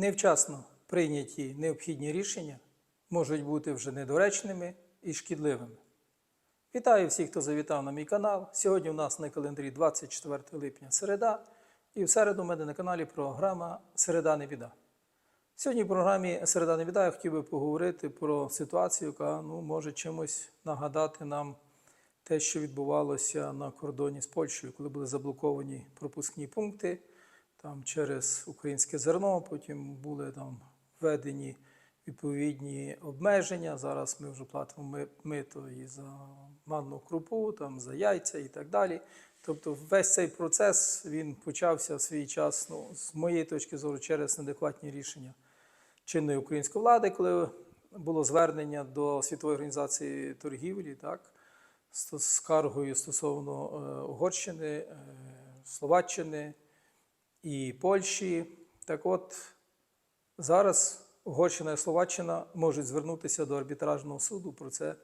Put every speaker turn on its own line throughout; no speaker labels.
Невчасно прийняті необхідні рішення можуть бути вже недоречними і шкідливими. Вітаю всіх, хто завітав на мій канал. Сьогодні у нас на календарі 24 липня середа, і в середу у мене на каналі програма Середа не біда. Сьогодні в програмі Середа не біда я хотів би поговорити про ситуацію, яка ну, може чимось нагадати нам те, що відбувалося на кордоні з Польщею, коли були заблоковані пропускні пункти там, через українське зерно, потім були там введені відповідні обмеження. Зараз ми вже платимо мито і за манну крупу, там, за яйця і так далі. Тобто весь цей процес він почався в свій час, ну, з моєї точки зору, через неадекватні рішення чинної української влади, коли було звернення до Світової організації торгівлі, так, з скаргою стосовно е, Угорщини, е, Словаччини і Польщі. Так от зараз Угорщина і Словаччина можуть звернутися до арбітражного суду. Про це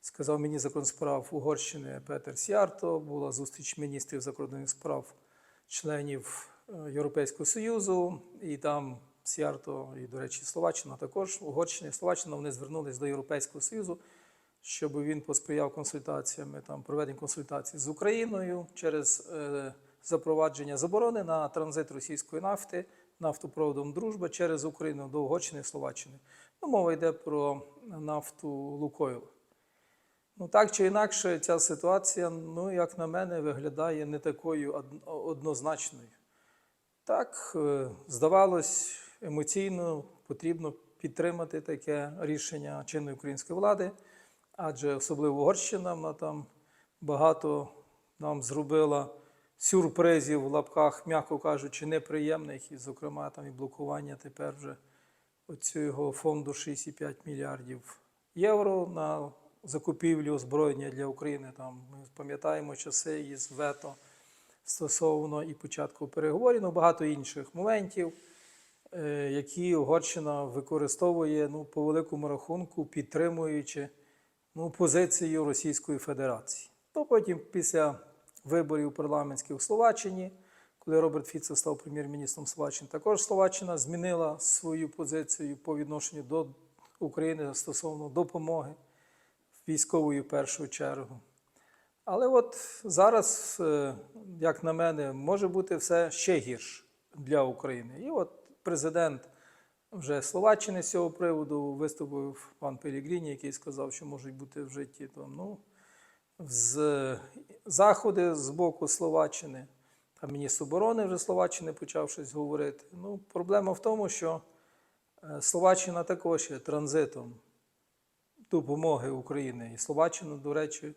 сказав закон справ Угорщини Петер Сіарто. Була зустріч міністрів закордонних справ членів е, Європейського Союзу, і там Сіарто, і, до речі, Словаччина також, Угорщина і Словаччина вони звернулись до Європейського Союзу, щоб він посприяв консультаціями, там, проведенню консультацій з Україною через е, запровадження заборони на транзит російської нафти нафтопроводом Дружба через Україну до Угорщини і Словаччини. Ну, мова йде про нафту Лукойл. Ну, так чи інакше, ця ситуація, ну, як на мене, виглядає не такою однозначною. Так, е, здавалось, емоційно потрібно підтримати таке рішення чинної української влади, адже особливо Угорщина, вона там багато нам зробила сюрпризів в лапках, м'яко кажучи, неприємних, і, зокрема, там і блокування тепер вже оцього фонду 65 мільярдів євро на закупівлю озброєння для України. Там ми пам'ятаємо часи із вето стосовно і початку переговорів, ну багато інших моментів, е, які Угорщина використовує ну, по великому рахунку, підтримуючи ну, позицію Російської Федерації. То потім, після виборів парламентських у Словаччині, коли Роберт Фіцо став прем'єр-міністром Словаччини, також Словаччина змінила свою позицію по відношенню до України стосовно допомоги військової в першу чергу. Але от зараз, е, як на мене, може бути все ще гірше для України. І от президент вже Словаччини з цього приводу виступив пан Пелігріні, який сказав, що можуть бути вжиті там, ну, з заходи з боку Словаччини. Там міністр оборони вже Словаччини почав щось говорити. Ну, проблема в тому, що е, Словаччина також є транзитом допомоги України. І Словаччина, до речі,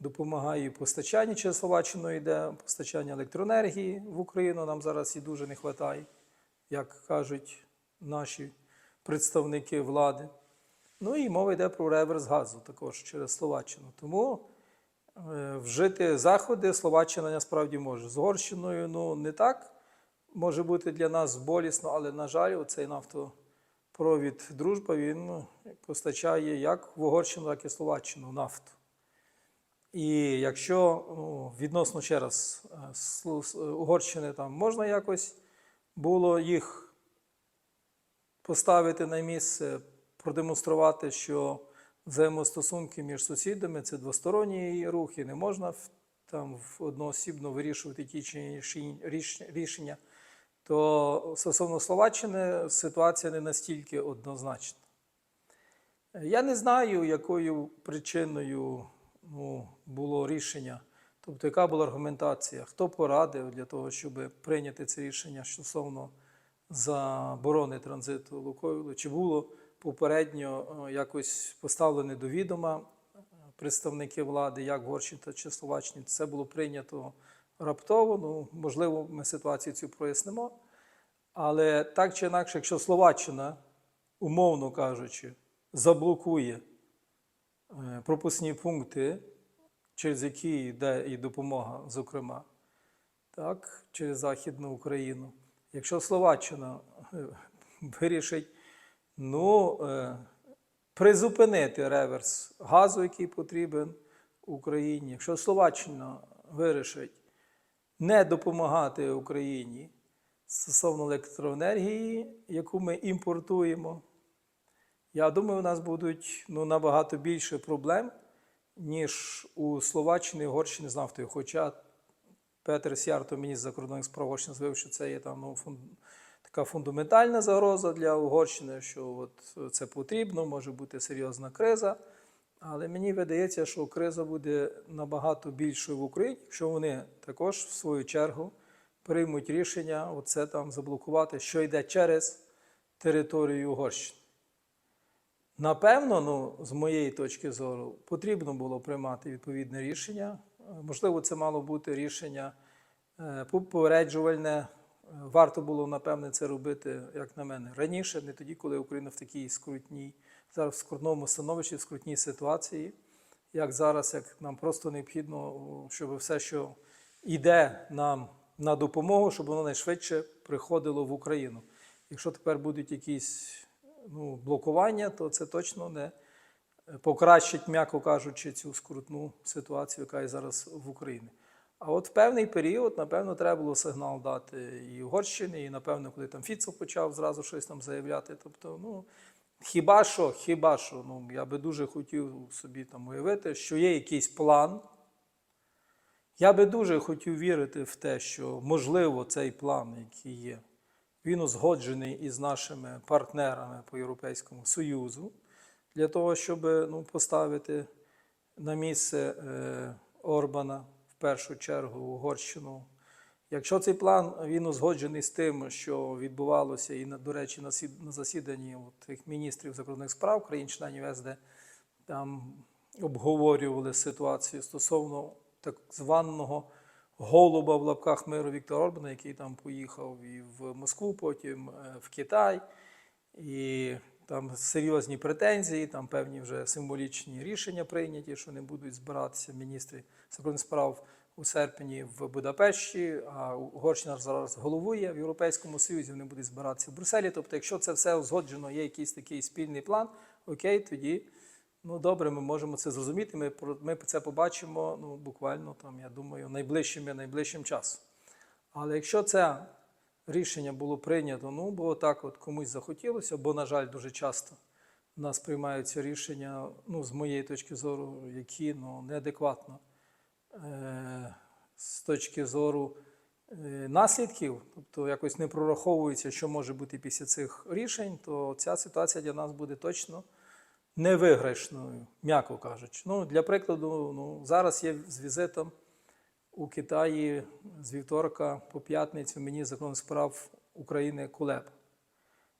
допомагає і постачання через Словаччину йде, постачання електроенергії в Україну нам зараз і дуже не вистачає, як кажуть наші представники влади. Ну і мова йде про реверс газу також через Словаччину. Тому е, вжити заходи Словаччина насправді може. З Угорщиною ну, не так може бути для нас болісно, але, на жаль, оцей нафтопровід дружба він постачає як в Угорщину, так і Словаччину нафту. І якщо ну, відносно ще раз е, Угорщини там можна якось було їх поставити на місце, продемонструвати, що взаємостосунки між сусідами це двосторонній рух, і не можна там одноосібно вирішувати ті чи інші рішення, то стосовно Словаччини ситуація не настільки однозначна. Я не знаю, якою причиною ну, було рішення, тобто яка була аргументація, хто порадив для того, щоб прийняти це рішення стосовно заборони транзиту Лукойлу, чи було попередньо е, якось поставлене до відома е, представники влади, як в та чи Словаччині, це було прийнято раптово. Ну, можливо, ми ситуацію цю прояснимо. Але так чи інакше, якщо Словаччина, умовно кажучи, заблокує е, пропускні пункти, через які йде і допомога, зокрема, так, через Західну Україну. Якщо Словаччина вирішить ну, е, призупинити реверс газу, який потрібен Україні, якщо Словаччина вирішить не допомагати Україні стосовно електроенергії, яку ми імпортуємо. Я думаю, у нас будуть ну, набагато більше проблем, ніж у Словаччині і Угорщині з нафтою. Хоча Петер Сярто, міністр закордонних справ Угорщини, заявив, що це є там ну. Така фундаментальна загроза для Угорщини, що от це потрібно, може бути серйозна криза. Але мені видається, що криза буде набагато більшою в Україні, якщо вони також, в свою чергу, приймуть рішення оце там заблокувати, що йде через територію Угорщини. Напевно, ну, з моєї точки зору, потрібно було приймати відповідне рішення. Е, Можливо, це мало бути рішення е, попереджувальне. Е, Варто було, напевне, це робити, як на мене, раніше, не тоді, коли Україна в такій скрутній, зараз в скрутному становищі, в скрутній ситуації, як зараз, як нам просто необхідно, щоб все, що йде нам на допомогу, щоб воно найшвидше приходило в Україну. Якщо тепер будуть якісь ну, блокування, то це точно не покращить, м'яко кажучи, цю скрутну ситуацію, яка є зараз в Україні. А от в певний період, напевно, треба було сигнал дати і Угорщині, і напевно, коли там Фіцо почав зразу щось там заявляти. Тобто, ну хіба що, хіба що, ну я би дуже хотів собі там уявити, що є якийсь план. Я би дуже хотів вірити в те, що можливо цей план, який є, він узгоджений із нашими партнерами по Європейському Союзу, для того, щоб ну, поставити на місце е, Орбана першу чергу Угорщину. Якщо цей план він узгоджений з тим, що відбувалося, і, до речі, на засіданні тих міністрів закордонних справ країн-членів СД, там обговорювали ситуацію стосовно так званого голуба в лапках миру Віктора Орбана, який там поїхав і в Москву, потім е, в Китай. І там серйозні претензії, там певні вже символічні рішення прийняті, що не будуть збиратися міністри закордонних справ у серпні в Будапешті, а Угорщина зараз головує в Європейському Союзі, вони будуть збиратися в Брюсселі. Тобто, якщо це все узгоджено, є якийсь такий спільний план, окей, тоді ну добре, ми можемо це зрозуміти. Ми, ми це побачимо ну, буквально там, я думаю, найближчим найближчим часом. Але якщо це рішення було прийнято, ну, бо так от комусь захотілося, бо, на жаль, дуже часто в нас приймаються рішення, ну, з моєї точки зору, які ну, неадекватно е, з точки зору е, наслідків, тобто якось не прораховується, що може бути після цих рішень, то ця ситуація для нас буде точно невиграшною, м'яко кажучи. Ну, для прикладу, ну, зараз є з візитом у Китаї з вівторка по п'ятницю мені закон справ України Кулеб.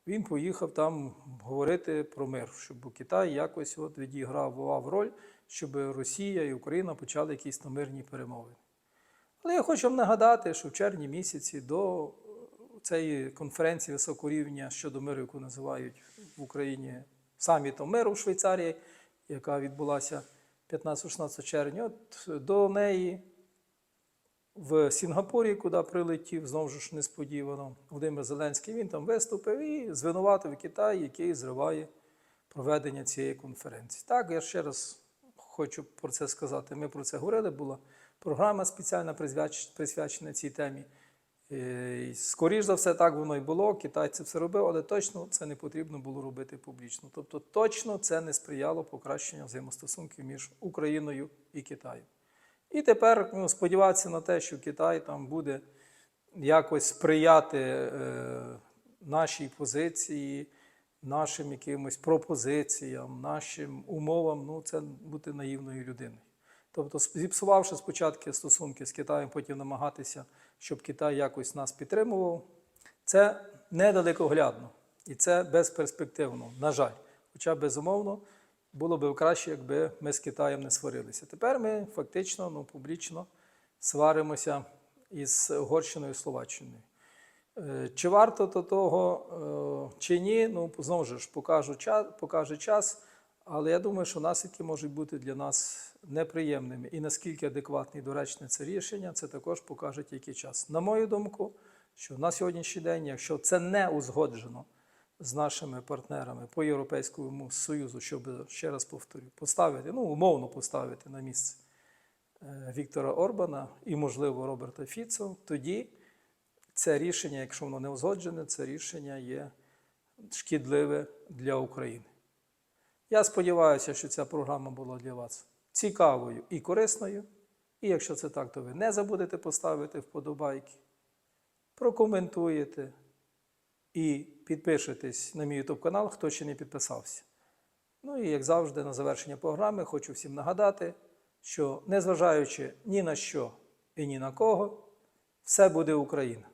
Він поїхав там говорити про мир, щоб Китай якось от відігравав роль, щоб Росія і Україна почали якісь там мирні перемовини. Але я хочу вам нагадати, що в червні місяці до цієї конференції високого рівня щодо миру, яку називають в Україні самітом миру в Швейцарії, яка відбулася 15-16 червня, от до неї в Сінгапурі, куди прилетів, знову ж несподівано, Володимир Зеленський, він там виступив і звинуватив Китай, який зриває проведення цієї конференції. Так, я ще раз хочу про це сказати. Ми про це говорили, була програма спеціальна присвячена цій темі. Е, і Скоріш за все, так воно і було. Китай це все робив, але точно це не потрібно було робити публічно. Тобто, точно це не сприяло покращенню взаємостосунків між Україною і Китаєм. І тепер ну, сподіватися на те, що Китай там буде якось сприяти е, нашій позиції, нашим якимось пропозиціям, нашим умовам, ну це бути наївною людиною. Тобто, зіпсувавши спочатку стосунки з Китаєм, потім намагатися, щоб Китай якось нас підтримував, це недалекоглядно і це безперспективно, на жаль. Хоча, безумовно, було б краще, якби ми з Китаєм не сварилися. Тепер ми фактично ну, публічно сваримося із Угорщиною і Словаччиною. Е, Чи варто то того, е, чи ні, ну знову ж покажу покаже час. Але я думаю, що наслідки можуть бути для нас неприємними. І наскільки адекватне і доречне це рішення, це також покаже тільки час. На мою думку, що на сьогоднішній день, якщо це не узгоджено з нашими партнерами по Європейському Союзу, щоб ще раз повторю, поставити, ну умовно поставити на місце е, Віктора Орбана і, можливо, Роберта Фіцо, тоді це рішення, якщо воно не узгоджене, це рішення є шкідливе для України. Я сподіваюся, що ця програма була для вас цікавою і корисною. І якщо це так, то ви не забудете поставити вподобайки, прокоментуєте і підпишитесь на мій YouTube канал, хто ще не підписався. Ну і як завжди, на завершення програми хочу всім нагадати, що незважаючи ні на що і ні на кого, все буде Україна.